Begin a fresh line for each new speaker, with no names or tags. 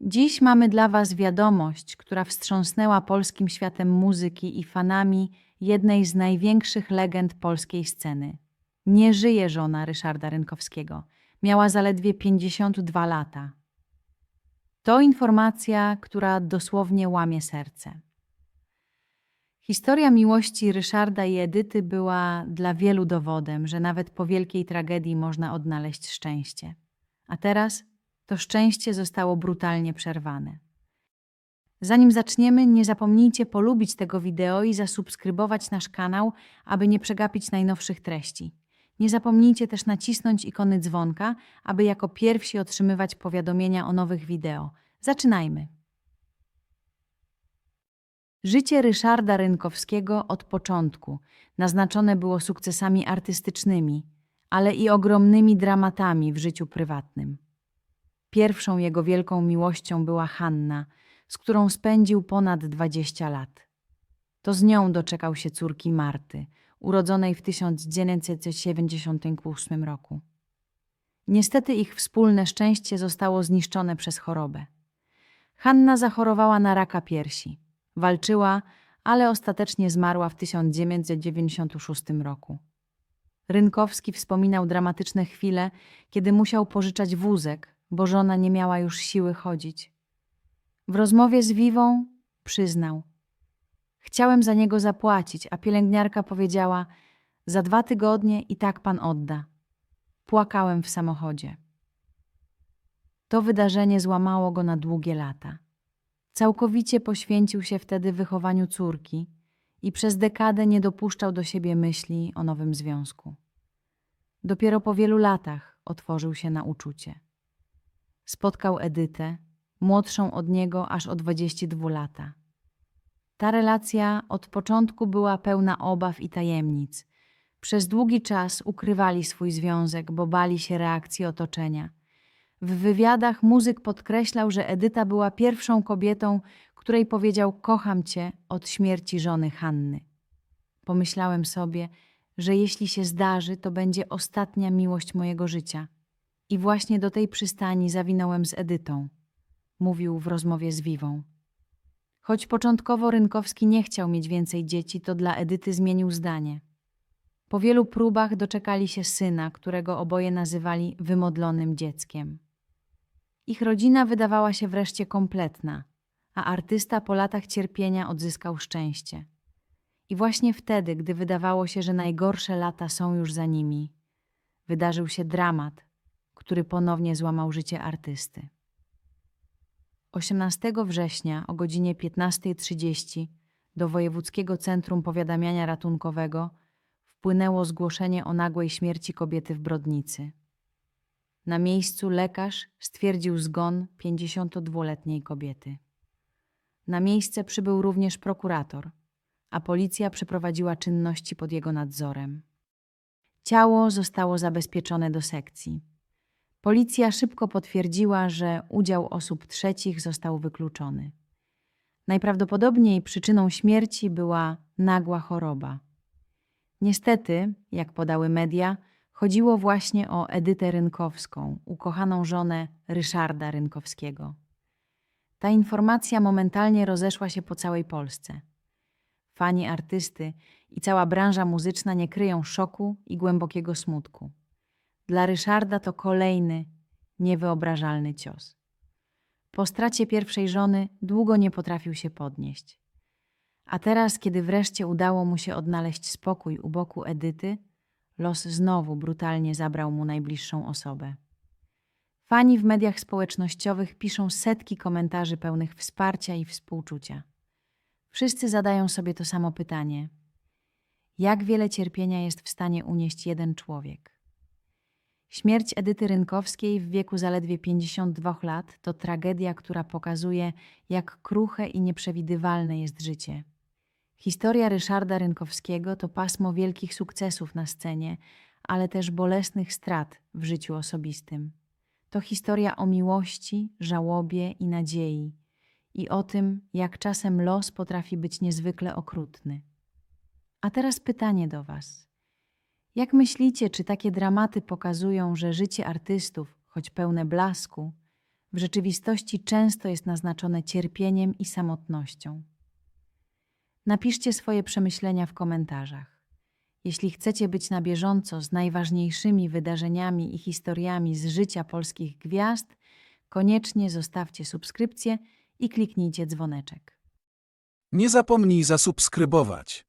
Dziś mamy dla Was wiadomość, która wstrząsnęła polskim światem muzyki i fanami jednej z największych legend polskiej sceny. Nie żyje żona Ryszarda Rynkowskiego. Miała zaledwie 52 lata. To informacja, która dosłownie łamie serce. Historia miłości Ryszarda i Edyty była dla wielu dowodem, że nawet po wielkiej tragedii można odnaleźć szczęście. A teraz to szczęście zostało brutalnie przerwane. Zanim zaczniemy, nie zapomnijcie polubić tego wideo i zasubskrybować nasz kanał, aby nie przegapić najnowszych treści. Nie zapomnijcie też nacisnąć ikony dzwonka, aby jako pierwsi otrzymywać powiadomienia o nowych wideo. Zaczynajmy! Życie Ryszarda Rynkowskiego od początku naznaczone było sukcesami artystycznymi, ale i ogromnymi dramatami w życiu prywatnym. Pierwszą jego wielką miłością była Hanna, z którą spędził ponad 20 lat. To z nią doczekał się córki Marty, urodzonej w 1978 roku. Niestety ich wspólne szczęście zostało zniszczone przez chorobę. Hanna zachorowała na raka piersi. Walczyła, ale ostatecznie zmarła w 1996 roku. Rynkowski wspominał dramatyczne chwile, kiedy musiał pożyczać wózek, bo żona nie miała już siły chodzić. W rozmowie z Wiwą przyznał: Chciałem za niego zapłacić, a pielęgniarka powiedziała: Za dwa tygodnie i tak pan odda. Płakałem w samochodzie. To wydarzenie złamało go na długie lata. Całkowicie poświęcił się wtedy wychowaniu córki i przez dekadę nie dopuszczał do siebie myśli o nowym związku. Dopiero po wielu latach otworzył się na uczucie. Spotkał Edytę, młodszą od niego aż o 22 lata. Ta relacja od początku była pełna obaw i tajemnic. Przez długi czas ukrywali swój związek, bo bali się reakcji otoczenia. W wywiadach muzyk podkreślał, że Edyta była pierwszą kobietą, której powiedział kocham cię od śmierci żony Hanny. Pomyślałem sobie, że jeśli się zdarzy, to będzie ostatnia miłość mojego życia. I właśnie do tej przystani zawinąłem z Edytą, mówił w rozmowie z Wiwą. Choć początkowo Rynkowski nie chciał mieć więcej dzieci, to dla Edyty zmienił zdanie. Po wielu próbach doczekali się syna, którego oboje nazywali wymodlonym dzieckiem. Ich rodzina wydawała się wreszcie kompletna, a artysta po latach cierpienia odzyskał szczęście. I właśnie wtedy, gdy wydawało się, że najgorsze lata są już za nimi, wydarzył się dramat, który ponownie złamał życie artysty. 18 września o godzinie 15.30 do Wojewódzkiego Centrum Powiadamiania Ratunkowego wpłynęło zgłoszenie o nagłej śmierci kobiety w Brodnicy. Na miejscu lekarz stwierdził zgon 52-letniej kobiety. Na miejsce przybył również prokurator, a policja przeprowadziła czynności pod jego nadzorem. Ciało zostało zabezpieczone do sekcji. Policja szybko potwierdziła, że udział osób trzecich został wykluczony. Najprawdopodobniej przyczyną śmierci była nagła choroba. Niestety, jak podały media, chodziło właśnie o Edytę Rynkowską, ukochaną żonę Ryszarda Rynkowskiego. Ta informacja momentalnie rozeszła się po całej Polsce. Fani artysty i cała branża muzyczna nie kryją szoku i głębokiego smutku. Dla Ryszarda to kolejny, niewyobrażalny cios. Po stracie pierwszej żony długo nie potrafił się podnieść. A teraz, kiedy wreszcie udało mu się odnaleźć spokój u boku Edyty, los znowu brutalnie zabrał mu najbliższą osobę. Fani w mediach społecznościowych piszą setki komentarzy pełnych wsparcia i współczucia. Wszyscy zadają sobie to samo pytanie: jak wiele cierpienia jest w stanie unieść jeden człowiek? Śmierć Edyty Rynkowskiej w wieku zaledwie 52 lat to tragedia, która pokazuje, jak kruche i nieprzewidywalne jest życie. Historia Ryszarda Rynkowskiego to pasmo wielkich sukcesów na scenie, ale też bolesnych strat w życiu osobistym. To historia o miłości, żałobie i nadziei i o tym, jak czasem los potrafi być niezwykle okrutny. A teraz pytanie do Was. Jak myślicie, czy takie dramaty pokazują, że życie artystów, choć pełne blasku, w rzeczywistości często jest naznaczone cierpieniem i samotnością. Napiszcie swoje przemyślenia w komentarzach. Jeśli chcecie być na bieżąco z najważniejszymi wydarzeniami i historiami z życia polskich gwiazd, koniecznie zostawcie subskrypcję i kliknijcie dzwoneczek.
Nie zapomnij zasubskrybować.